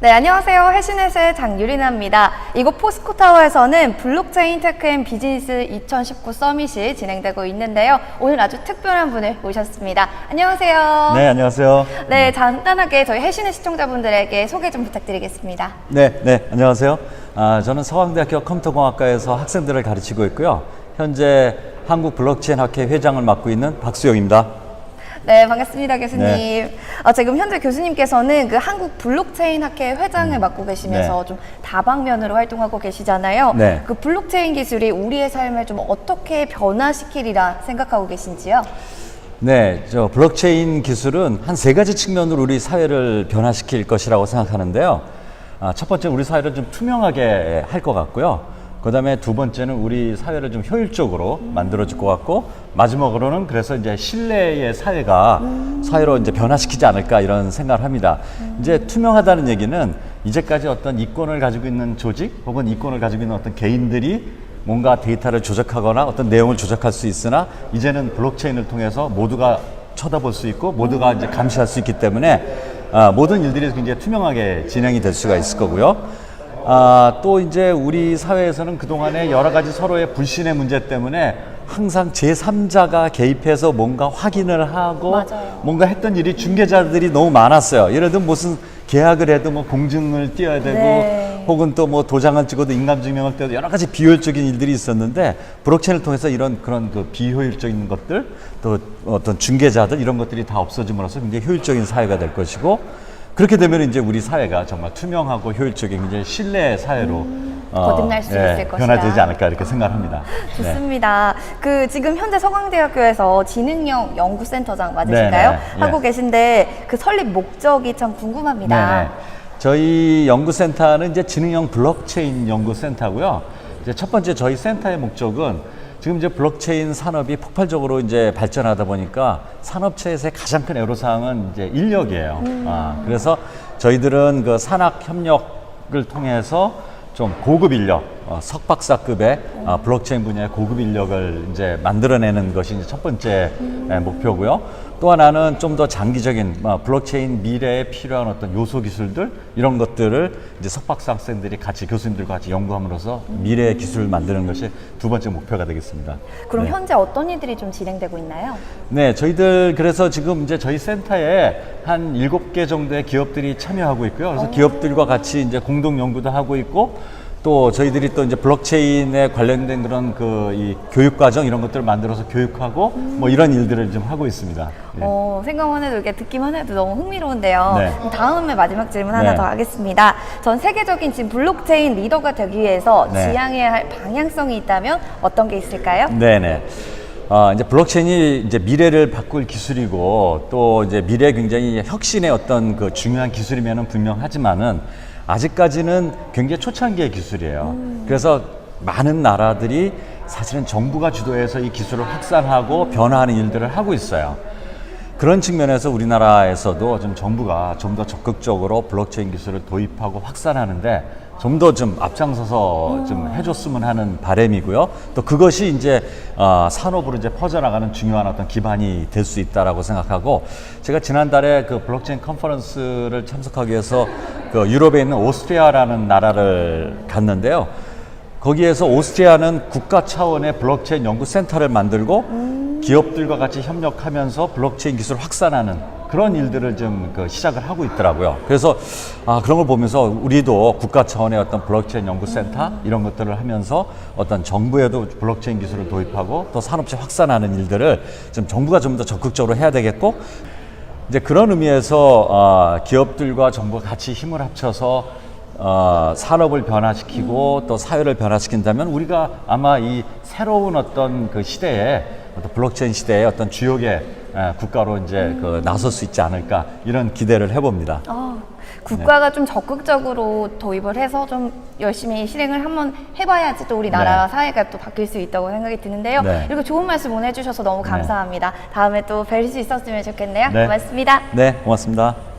네, 안녕하세요. 해신넷의 장유리나입니다. 이곳 포스코타워에서는 블록체인 테크 앤 비즈니스 2019 서밋이 진행되고 있는데요. 오늘 아주 특별한 분을 모셨습니다. 안녕하세요. 네, 안녕하세요. 네, 간단하게 저희 해신넷 시청자분들에게 소개 좀 부탁드리겠습니다. 네, 네, 안녕하세요. 아, 저는 서강대학교 컴퓨터공학과에서 학생들을 가르치고 있고요. 현재 한국 블록체인 학회 회장을 맡고 있는 박수영입니다. 네, 반갑습니다, 교수님. 네. 어, 지금 현재 교수님께서는 그 한국 블록체인 학회 회장을 맡고 계시면서 네. 좀 다방면으로 활동하고 계시잖아요. 네. 그 블록체인 기술이 우리의 삶을 좀 어떻게 변화시키리라 생각하고 계신지요? 네, 저 블록체인 기술은 한 세 가지 측면으로 우리 사회를 변화시킬 것이라고 생각하는데요. 아, 첫 번째 우리 사회를 좀 투명하게 할 것 같고요. 그 다음에 두 번째는 우리 사회를 좀 효율적으로 만들어줄 것 같고 마지막으로는 그래서 이제 신뢰의 사회가 사회로 이제 변화시키지 않을까 이런 생각을 합니다. 이제 투명하다는 얘기는 이제까지 어떤 이권을 가지고 있는 조직 혹은 이권을 가지고 있는 어떤 개인들이 뭔가 데이터를 조작하거나 어떤 내용을 조작할 수 있으나 이제는 블록체인을 통해서 모두가 쳐다볼 수 있고 모두가 이제 감시할 수 있기 때문에 아, 모든 일들이 굉장히 투명하게 진행이 될 수가 있을 거고요. 아, 또 이제 우리 사회에서는 그동안에 여러 가지 서로의 불신의 문제 때문에 항상 제3자가 개입해서 뭔가 확인을 하고 맞아요. 뭔가 했던 일이 중개자들이 너무 많았어요. 예를 들면 무슨 계약을 해도 뭐 공증을 띄어야 되고 네. 혹은 또 뭐 도장을 찍어도 인감 증명을 떼도 여러 가지 비효율적인 일들이 있었는데 블록체인을 통해서 이런 그런 그 비효율적인 것들 또 어떤 중개자들 이런 것들이 다 없어짐으로써 굉장히 효율적인 사회가 될 것이고 그렇게 되면 이제 우리 사회가 정말 투명하고 효율적인 굉장히 신뢰 사회로 어, 거듭날 수 있을 것이다. 변화되지 않을까 이렇게 생각합니다. 네. 좋습니다. 그 지금 현재 서강대학교에서 지능형 연구센터장 맞으신가요? 네, 네, 예. 하고 계신데 그 설립 목적이 참 궁금합니다. 네네. 저희 연구센터는 이제 지능형 블록체인 연구센터고요. 이제 첫 번째 저희 센터의 목적은 지금 이제 블록체인 산업이 폭발적으로 이제 발전하다 보니까 산업체에서의 가장 큰 애로사항은 이제 인력이에요. 아, 그래서 저희들은 그 산학 협력을 통해서 좀 고급 인력, 어, 석박사급의 어, 블록체인 분야의 고급 인력을 이제 만들어내는 것이 이제 첫 번째 에, 목표고요. 또 하나는 좀 더 장기적인 어, 블록체인 미래에 필요한 어떤 요소 기술들 이런 것들을 이제 석박사 학생들이 같이 교수님들과 같이 연구함으로써 미래의 기술을 만드는 것이 두 번째 목표가 되겠습니다. 그럼 네. 현재 어떤 일들이 좀 진행되고 있나요? 네, 저희들 그래서 지금 이제 저희 센터에 한 일곱 개 정도의 기업들이 참여하고 있고요. 그래서 기업들과 같이 이제 공동 연구도 하고 있고 또 저희들이 또 이제 블록체인에 관련된 그런 그 이 교육 과정 이런 것들을 만들어서 교육하고 뭐 이런 일들을 좀 하고 있습니다. 네. 어, 생각만 해도 이렇게 듣기만 해도 너무 흥미로운데요. 네. 그럼 다음에 마지막 질문 하나 네. 더 하겠습니다. 전 세계적인 지금 블록체인 리더가 되기 위해서 네. 지향해야 할 방향성이 있다면 어떤 게 있을까요? 네네. 어, 이제 블록체인이 이제 미래를 바꿀 기술이고 또 이제 미래 굉장히 혁신의 어떤 그 중요한 기술이면은 분명하지만은 아직까지는 굉장히 초창기의 기술이에요. 그래서 많은 나라들이 사실은 정부가 주도해서 이 기술을 확산하고 변화하는 일들을 하고 있어요. 그런 측면에서 우리나라에서도 좀 정부가 좀 더 적극적으로 블록체인 기술을 도입하고 확산하는데 좀더좀 앞장서서 좀 해줬으면 하는 바람이고요. 또 그것이 이제 어, 산업으로 이제 퍼져나가는 중요한 어떤 기반이 될 수 있다라고 생각하고 제가 지난달에 그 블록체인 컨퍼런스를 참석하기 위해서 그 유럽에 있는 오스트리아라는 나라를 갔는데요. 거기에서 오스트리아는 국가 차원의 블록체인 연구센터를 만들고 기업들과 같이 협력하면서 블록체인 기술을 확산하는 그런 일들을 좀 그 시작을 하고 있더라고요. 그래서 아, 그런 걸 보면서 우리도 국가 차원의 어떤 블록체인 연구센터 이런 것들을 하면서 어떤 정부에도 블록체인 기술을 도입하고 또 산업체 확산하는 일들을 좀 정부가 좀 더 적극적으로 해야 되겠고 이제 그런 의미에서 어, 기업들과 정부가 같이 힘을 합쳐서 어, 산업을 변화시키고 또 사회를 변화시킨다면 우리가 아마 이 새로운 어떤 그 시대에 어떤 블록체인 시대의 어떤 주역의 에, 국가로 이제 그 나설 수 있지 않을까 이런 기대를 해봅니다. 어, 네. 국가가 좀 적극적으로 도입을 해서 좀 열심히 실행을 한번 해봐야지 또 우리 나라 네. 사회가 또 바뀔 수 있다고 생각이 드는데요. 네. 이렇게 좋은 말씀 오늘 해주셔서 너무 감사합니다. 다음에 또 뵐 수 있었으면 좋겠네요. 네. 고맙습니다. 네, 고맙습니다.